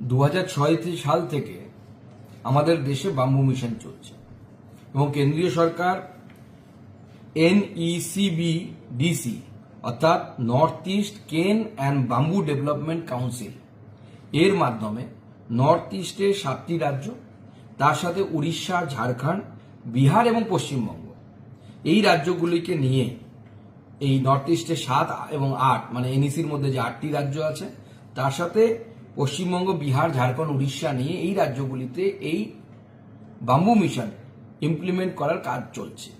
দু হাজার সাল থেকে আমাদের দেশে বাম্বু মিশন চলছে এবং কেন্দ্রীয় সরকার এনইসিবি ডিসি অর্থাৎ north east cane and bamboo development council, এর মাধ্যমে নর্থ ইস্টের সাতটি রাজ্য, তার সাথে উড়িষ্যা, ঝাড়খণ্ড, বিহার এবং পশ্চিমবঙ্গ, এই রাজ্যগুলিকে নিয়ে এই নর্থ ইস্টে সাত এবং আট মানে এনইসির মধ্যে যে আটটি রাজ্য আছে, তার সাথে পশ্চিমবঙ্গ, বিহার, ঝাড়খণ্ড, উড়িষ্যা নিয়ে এই রাজ্যগুলিতে এই বাম্বু মিশন ইমপ্লিমেন্ট করার কাজ চলছে।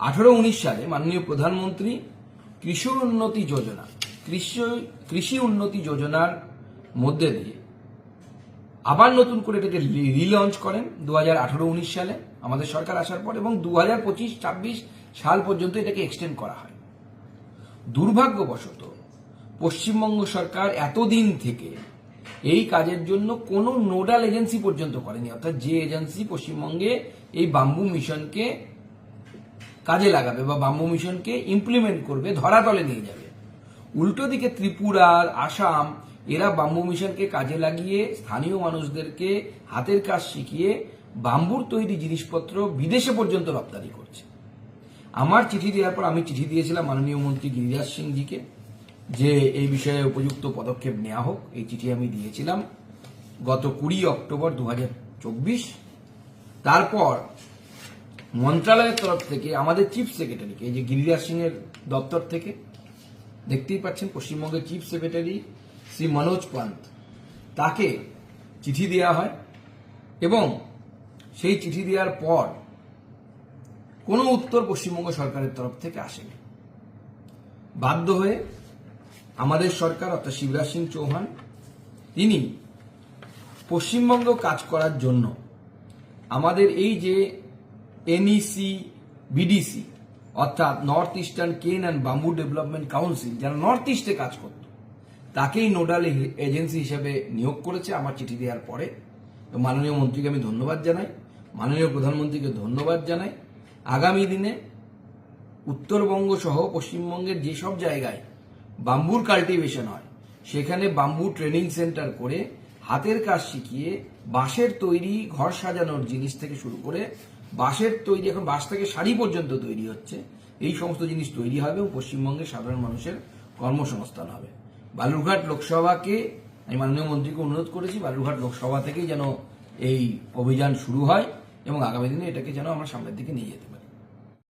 আঠারো উনিশ সালে মাননীয় প্রধানমন্ত্রী কৃষি উন্নতি যোজনা, কৃষি কৃষি উন্নতি যোজনার মধ্যে দিয়ে আবার নতুন করে এটাকে রিলঞ্চ করেন দু হাজার আঠারো উনিশ সালে আমাদের সরকার আসার পর এবং দু হাজার পঁচিশ ছাব্বিশ সাল পর্যন্ত এটাকে এক্সটেন্ড করা হয়। দুর্ভাগ্যবশত পশ্চিমবঙ্গ সরকার এতদিন থেকে এই কাজের জন্য কোনো নোডাল এজেন্সি পর্যন্ত করেনি। অর্থাৎ যে এজেন্সি পশ্চিমবঙ্গে এই বাম্বু মিশনকে কাজে লাগাবে বা বাম্বু মিশনকে ইমপ্লিমেন্ট করবে ধরাতলে নিয়ে যাবে। উল্টো দিকে ত্রিপুরার আসাম, এরা বাম্বু মিশনকে কাজে লাগিয়ে স্থানীয় মানুষদেরকে হাতের কাজ শিখিয়ে বাম্বুর তৈরি জিনিসপত্র বিদেশে পর্যন্ত রপ্তানি করছে। আমার চিঠি দেওয়ার পর আমি চিঠি দিয়েছিলাম মাননীয় মন্ত্রী গিরিরাজ সিংজিকে। যে এই বিষয়ে উপযুক্ত পদক্ষেপ নেওয়া হোক, এই চিঠি আমি দিয়েছিলাম গত কুড়ি অক্টোবর দু হাজার চব্বিশ। তারপর মন্ত্রণালয়ের তরফ থেকে, আমাদের চিফ সেক্রেটারিকে এই যে গিরিরাজ সিং এর দপ্তর থেকে, দেখতেই পাচ্ছেন পশ্চিমবঙ্গের চিফ সেক্রেটারি শ্রী মনোজ পান্ত, তাকে চিঠি দেওয়া হয় এবং সেই চিঠি দেওয়ার পর কোনো উত্তর পশ্চিমবঙ্গ সরকারের তরফ থেকে আসেনি। বাধ্য হয়ে আমাদের সরকার, অর্থাৎ শিবরাজ সিং চৌহান, তিনি পশ্চিমবঙ্গ কাজ করার জন্য আমাদের এই যে এনইসি বিডিসি অর্থাৎ north eastern cane and bamboo development council যারা নর্থ ইস্টে কাজ করত, তাকেই নোডাল এজেন্সি হিসেবে নিয়োগ করেছে। আমার চিঠি দেওয়ার পরে তো মাননীয় মন্ত্রীকে আমি ধন্যবাদ জানাই, মাননীয় প্রধানমন্ত্রীকে ধন্যবাদ জানাই। আগামী দিনে উত্তরবঙ্গ সহ পশ্চিমবঙ্গের যেসব জায়গায় বাম্বুর কাল্টিভেশন হয়। সেখানে বাম্বু ট্রেনিং সেন্টার করে হাতের কাজ শিখিয়ে বাঁশের তৈরি, ঘর সাজানোর জিনিস থেকে শুরু করে বাঁশের তৈরি, এখন বাঁশ থেকে শাড়ি পর্যন্ত তৈরি হচ্ছে। এই সমস্ত জিনিস তৈরি হবে এবং পশ্চিমবঙ্গের সাধারণ মানুষের কর্মসংস্থান হবে। বালুরঘাট লোকসভাকে আমি মাননীয় মন্ত্রীকে অনুরোধ করেছি, বালুরঘাট লোকসভা থেকেই যেন এই অভিযান শুরু হয় এবং আগামী দিনে এটাকে যেন আমরা সামনের দিকে নিয়ে যেতে পারি।